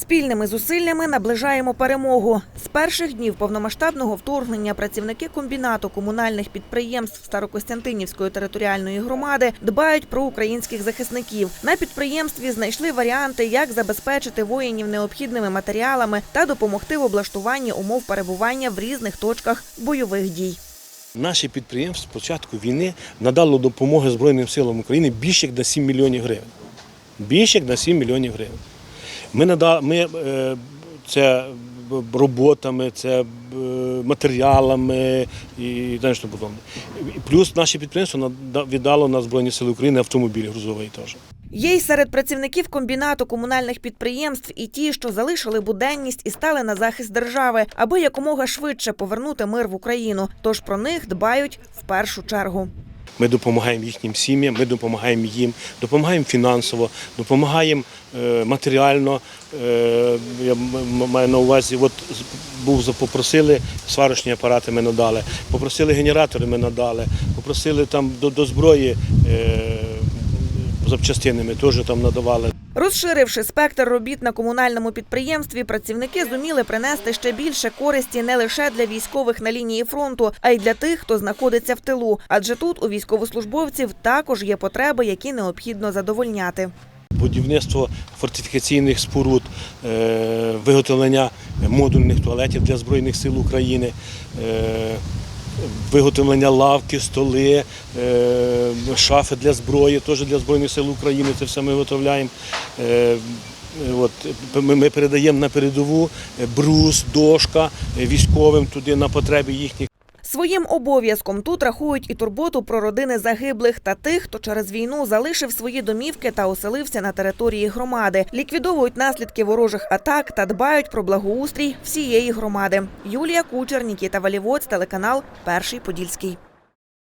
Спільними зусиллями наближаємо перемогу. З перших днів повномасштабного вторгнення працівники комбінату комунальних підприємств Старокостянтинівської територіальної громади дбають про українських захисників. На підприємстві знайшли варіанти, як забезпечити воїнів необхідними матеріалами та допомогти в облаштуванні умов перебування в різних точках бойових дій. Наше підприємство з початку війни надало допомоги Збройним силам України більше як на 7 мільйонів гривень. Більше як на 7 мільйонів гривень. Ми надали, ми, е, це роботами, це матеріалами і далі подобне. Плюс наше підприємство віддало на Збройні Сили України автомобіль грузовий теж. Є й серед працівників комбінату комунальних підприємств і ті, що залишили буденність і стали на захист держави, аби якомога швидше повернути мир в Україну. Тож про них дбають в першу чергу. Ми допомагаємо їхнім сім'ям, ми допомагаємо їм, допомагаємо фінансово, допомагаємо е, матеріально. Е, я маю на увазі, от був попросили сварочні апарати, ми надали, попросили генератори, ми надали, попросили там до, до зброї е, запчастини, ми теж там надавали. Розширивши спектр робіт на комунальному підприємстві, працівники зуміли принести ще більше користі не лише для військових на лінії фронту, а й для тих, хто знаходиться в тилу. Адже тут у військовослужбовців також є потреби, які необхідно задовольняти. Будівництво фортифікаційних споруд, е, виготовлення модульних туалетів для Збройних сил України, е, виготовлення лавки, столи, е, шафи для зброї, теж для Збройних сил України. Це все ми виготовляємо. Е, ми, передаємо на передову е, брус, дошка військовим туди на потреби їхніх. Своїм обов'язком тут рахують і турботу про родини загиблих та тих, хто через війну залишив свої домівки та оселився на території громади, ліквідовують наслідки ворожих атак та дбають про благоустрій всієї громади. Юлія Кучер, Нікіта Валівоць, телеканал Перший Подільський.